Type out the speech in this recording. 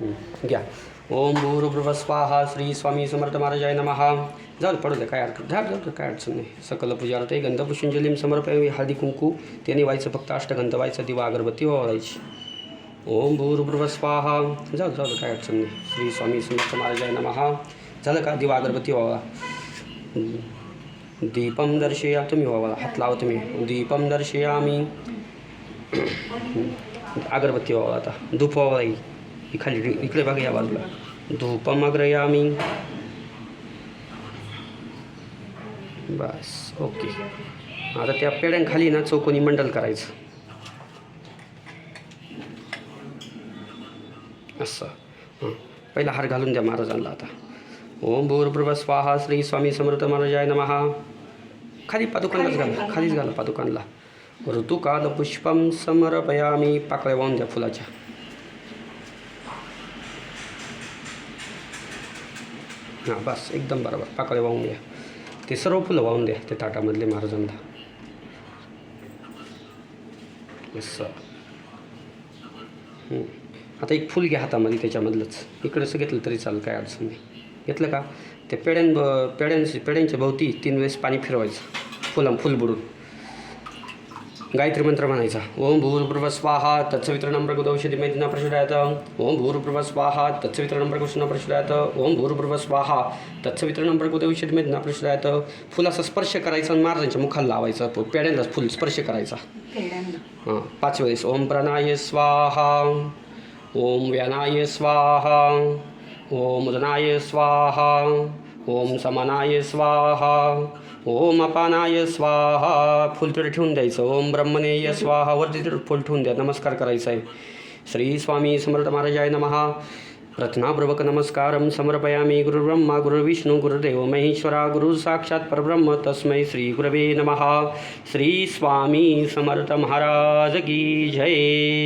घ्या. ओम भूर्भुव स्वाहा श्री स्वामी समर्थ महाराजाय नमहा. जाऊ पडू दे काय अडचण झाड जाऊ दे, काय अडचण नाही. सकल आहे गंधपुष्पंजलीम समर्पयामी हळदी कुंकू. त्याने व्हायचं फक्त अष्टगंध व्हायचं दिवा अगरबत्ती वावरायची ओम भूर्भुव स्वाहा जाऊ जाऊ दे, काय अडचण नाही. श्री स्वामी समर्थ महाराजाय नमहा. झालं का? दिवा अगरबत्ती ओवाळा दीपम दर्शया तुम्ही ओवाळा हात लावा तुम्ही. दीपम दर्शयामी. अगरबत्ती ओवाळा आता. धूप ओवाळा खाली इकडे बघा या बाजूला. धूपम अग्रयामी बस ओके. आता त्या पेड्यांखाली ना चौकोनी मंडल करायचं. असं. हां. पहिला हार घालून द्या महाराजांना आता. ओम भूर्भुव स्वाहा श्री स्वामी समर्थ महाराजाय नमहा. खाली पादुकांनाच घाला. खालीच घाला पादुकांना. ऋतुकाल पुष्पम समर्पयामी. पाकळ्या वाहून द्या फुलाच्या. हां बस एकदम बरोबर. पाकळ्या वाहून द्या. ते सर्व फुलं वाहून द्या ते ताटामधले महाराजांना. असं आता एक फुल घ्या हातामध्ये त्याच्यामधलंच. इकडंच घेतलं तरी चालेल काय अडचण नाही. घेतलं का? ते पेड्यां पेड्यांची पेड्यांच्या भोवती तीन वेळेस पाणी फिरवायचं. फुलं फुल बुडून गायत्री मंत्र म्हणायचा. ओम भूर्भुव स्वाहा तत्सवितरणं प्रगुदौषधी मैदिना प्रचोदयात ओम भूर्भुव स्वाहा तत्सवितरणं प्रकृष्ण प्रचोदयात ओम भूर्भुव स्वाहा तत्सवितरणं प्रगुदौषधी मैदिना प्रचोदयात फुलाचा स्पर्श करायचा आणि महाराजांच्या मुखाला लावायचा. पेड्यांना फुल स्पर्श करायचा. हां पाच वेळेस. ओम प्रणाय स्वाहा ओम व्यानाय स्वाहा ओम उदनाय स्वाहा ओम समनाय स्वाहा ओम अपानाय स्वाहा फुल तिकडे ठेवून द्यायचं. ओम ब्रह्मनेय स्वाहा वरती फुल ठेवून द्या. नमस्कार करायचा आहे श्री स्वामी समर्थ महाराजाय नमहा रत्नापूर्वक नमस्कारं समर्पयामि गुरुब्रह्मा गुरुविष्णू गुरुदेव महेश्वरा गुरु साक्षात परब्रह्म तस्मै श्री गुरवे नमः. श्री स्वामी समर्थ महाराज की जय.